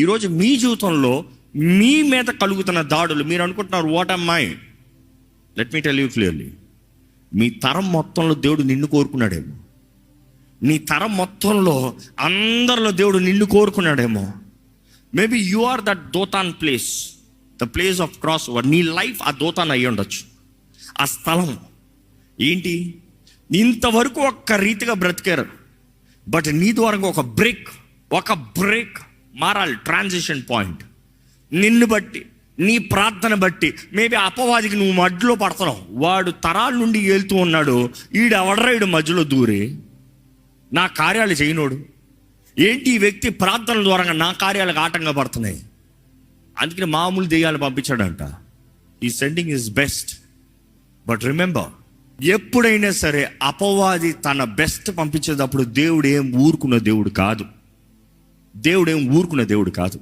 ఈరోజు మీ జీవితంలో మీ మీద కలుగుతున్న దాడులు మీరు అనుకుంటున్నారు what am my let me tell you clearly మీ తరం మొత్తంలో దేవుడు నిన్ను కోరుకున్నాడేమో. నీ తరం మొత్తంలో అందరిలో దేవుడు నిన్ను కోరుకున్నాడేమో. Maybe you are that Dothan place the place of cross over నీ లైఫ్ ఆ దోతాన్ అయ్యి ఉండొచ్చు. ఆ స్థలం ఏంటి? ఇంతవరకు ఒక్క రీతిగా బ్రతికారు బట్ నీ ద్వారా ఒక బ్రేక్ ఒక బ్రేక్ మారాలి ట్రాన్సిషన్ పాయింట్ నిన్ను బట్టి నీ ప్రార్థన బట్టి మేబీ అపవాదికి నువ్వు మధ్యలో పడుతున్నావు వాడు తరాల నుండి వెళ్తూ ఉన్నాడు ఈడు ఎవడరాయుడు మధ్యలో దూరి నా కార్యాలు చేయనోడు. ఏంటి ఈ వ్యక్తి ప్రార్థనల ద్వారా నా కార్యాలకు ఆటంగా పడుతున్నాయి? అందుకని మామూలు దెయ్యాలు పంపించాడంట. ఈ sending is best but remember ఎప్పుడైనా సరే అపవాది తన బెస్ట్ పంపించేటప్పుడు దేవుడు ఏం ఊరుకున్న దేవుడు కాదు. దేవుడు ఏం ఊరుకున్న దేవుడు కాదు.